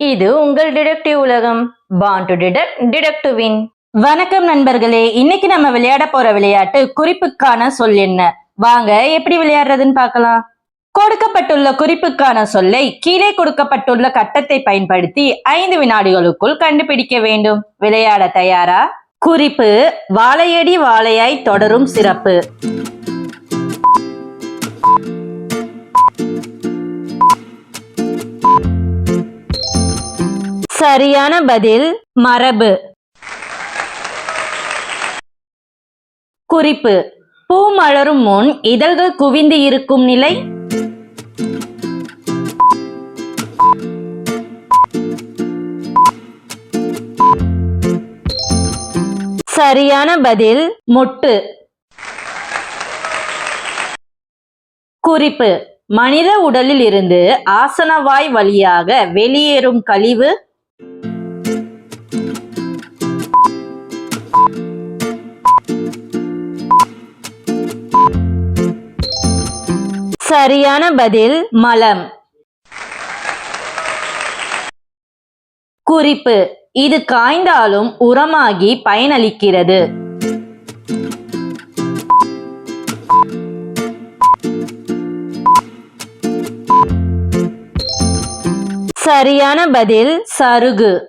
இது உங்கள் டிடெக்டிவ் உலகம். பாண்ட் டு டிடெக்ட் டிடெக்டிவின் வின் வணக்கம் நண்பர்களே இன்னைக்கு நம்ம விளையாட போற விளையாட்டு குறிப்புக்கான சொல் என்ன? வாங்க எப்படி விளையாடுறதுன்னு பார்க்கலாம். கொடுக்கப்பட்டுள்ள குறிப்புக்கான சொல்லை கீழே கொடுக்கப்பட்டுள்ள கட்டத்தை பயன்படுத்தி ஐந்து வினாடிகளுக்குள் கண்டுபிடிக்க வேண்டும். விளையாட தயாரா? குறிப்பு வாழையடி வாழையாய் தொடரும் சிறப்பு. சரியான பதில் மரபு. குறிப்பு பூ மலரும் முன் இதழ்கள் குவிந்து இருக்கும் நிலை. சரியான பதில் மொட்டு. குறிப்பு மனித உடலில் இருந்து ஆசனவாய் வழியாக வெளியேறும் கழிவு. சரியான பதில் மலம். குறிப்பு இது காய்ந்தாலும் உரமாகி பயனளிக்கிறது. சரியான பதில் சருகு.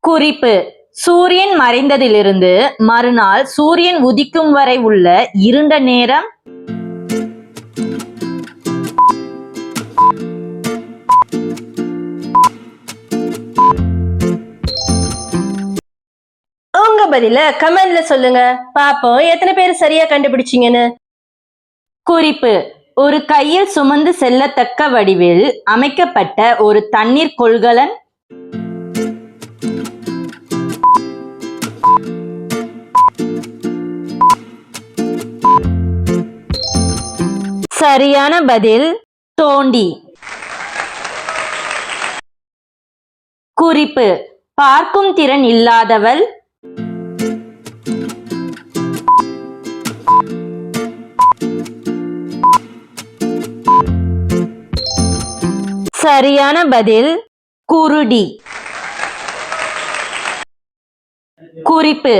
குறிப்பு. சூரியன் மறைந்ததிலிருந்து மறுநாள் சூரியன் உதிக்கும் வரை உள்ள இருண்ட நேரம்? உங்க பதில கமெண்ட்ல சொல்லுங்க. பாப்போம் எத்தனை பேர் சரியா கண்டுபிடிச்சீங்கன்னு. குறிப்பு. ஒரு கையில் சுமந்து செல்லத்தக்க வடிவில் அமைக்கப்பட்ட ஒரு தண்ணீர் கொள்கலன். சரியான பதில் தோண்டி. குறிப்பு பார்க்கும் திறன் இல்லாதவள் சரியான பதில் குருடி. குறிப்பு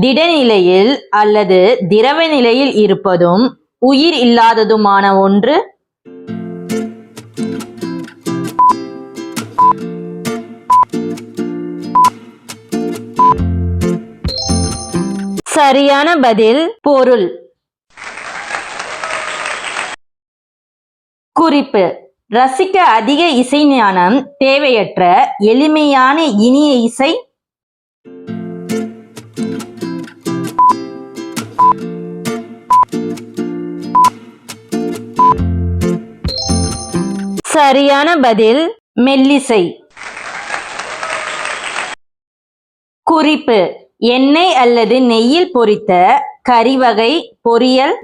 திடநிலையில் அல்லது திரவ நிலையில் இருப்பதும் உயிர் இல்லாததுமான ஒன்று. சரியான பதில் பொருள். குறிப்பு ரசிக்க அதிக இசை ஞானம் தேவையற்ற எளிமையான இனிய இசை. சரியான பதில் மெல்லிசை. குறிப்பு எண்ணெய் அல்லது நெய்யில் பொரித்த கறிவகை பொரியல்.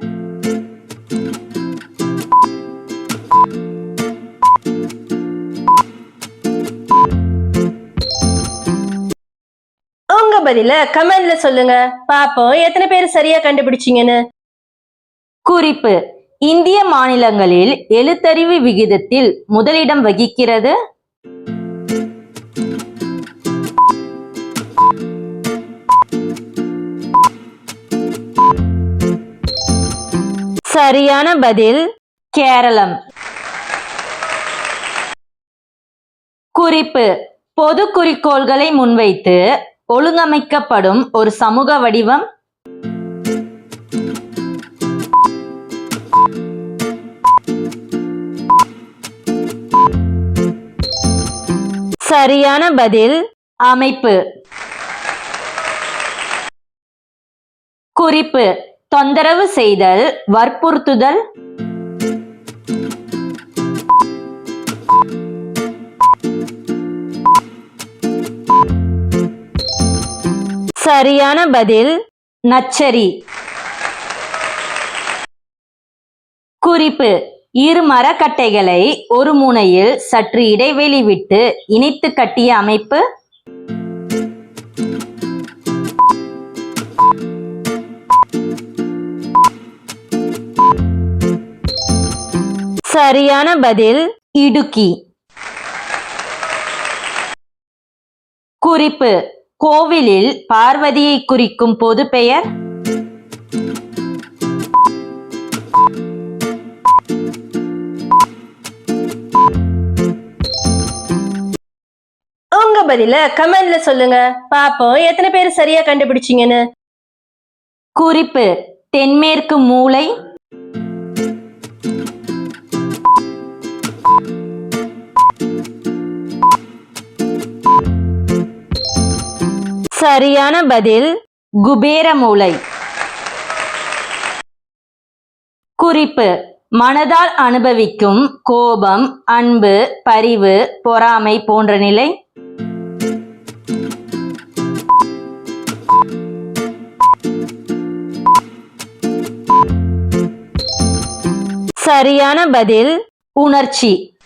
பதில கமெண்ட்ல சொல்லுங்க. பாப்போம் எத்தனை பேர் சரியா கண்டுபிடிச்சீங்கன்னு. குறிப்பு இந்திய மாநிலங்களில் எழுத்தறிவு விகிதத்தில் முதலிடம் வகிக்கிறது? சரியான பதில் கேரளம். குறிப்பு பொது குறிக்கோள்களை முன்வைத்து ஒழுங்கமைக்கப்படும் ஒரு சமூக வடிவம். சரியான பதில் அமைப்பு. குறிப்பு தொந்தரவு செய்தல் வற்புறுத்துதல். சரியான பதில் நச்சரி. குறிப்பு இரு மரக்கட்டைகளை ஒரு முனையில் சற்று இடைவெளி விட்டு இணைத்து கட்டிய அமைப்பு. சரியான பதில் இடுக்கி. குறிப்பு கோவிலில் பார்வதியை குறிக்கும் பொது பெயர்? உங்க பதில கமெண்ட்ல சொல்லுங்க. பாப்போம் எத்தனை பேர் சரியா கண்டுபிடிச்சீங்கன்னு? குறிப்பு தென்மேற்கு மூலை சரியான பதில் குபேர மூளை. குறிப்பு மனதால் அனுபவிக்கும் கோபம் அன்பு பரிவு பொறாமை போன்ற நிலை. சரியான பதில் உணர்ச்சி.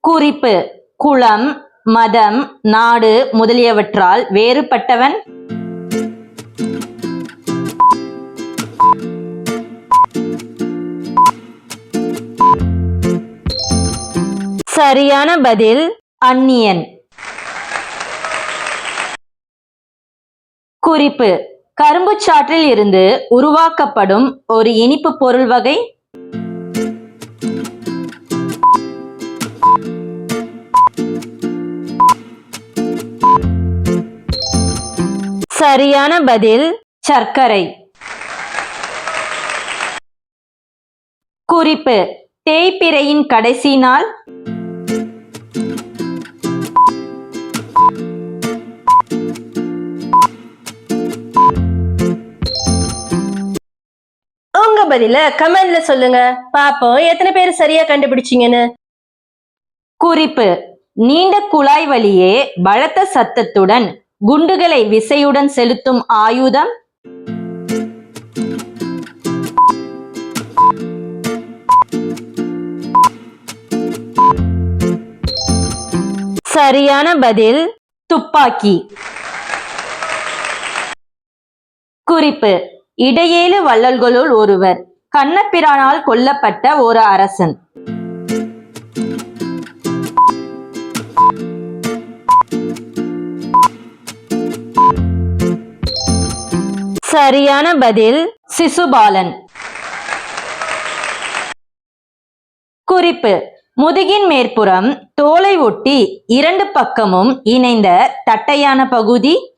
குறிப்பு குலம் மதம் நாடு முதலியவற்றால் வேறுபட்டவன்? சரியான பதில் அந்நியன். குறிப்பு கரும்பு சாற்றில் இருந்து உருவாக்கப்படும் ஒரு இனிப்பு பொருள் வகை? சரியான பதில் சர்க்கரை. குறிப்பு தேய்பிறையின் கடைசி நாள். உங்க பதில கமெண்ட்ல சொல்லுங்க. பாப்போம் எத்தனை பேர் சரியா கண்டுபிடிச்சீங்கன்னு. குறிப்பு நீண்ட குழாய் வழியே பலத்த சத்தத்துடன். குண்டுகளை விசையுடன் செலுத்தும் ஆயுதம். சரியான பதில் துப்பாக்கி. குறிப்பு இடையேழு வள்ளல்களுள் ஒருவர் கண்ணபிரானால் கொல்லப்பட்ட ஒரு அரசன். சரியான பதில் சிசுபாலன். குறிப்பு. முதுகின் மேற்புறம் தோலை ஒட்டி இரண்டு பக்கமும் இணைந்த தட்டையான பகுதி.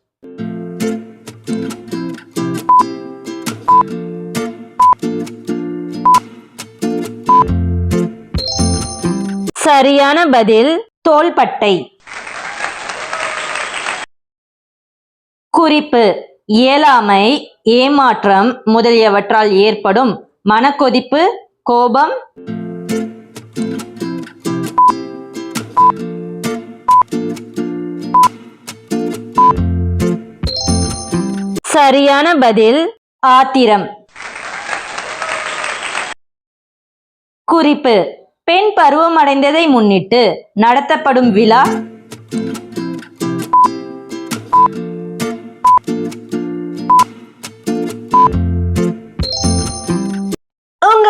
சரியான பதில் தோள்பட்டை. குறிப்பு. இயலாமை ஏமாற்றம் முதலியவற்றால் ஏற்படும் மனக்கொதிப்பு கோபம். சரியான பதில் ஆத்திரம். குறிப்பு பெண் பருவமடைந்ததை முன்னிட்டு நடத்தப்படும் விழா.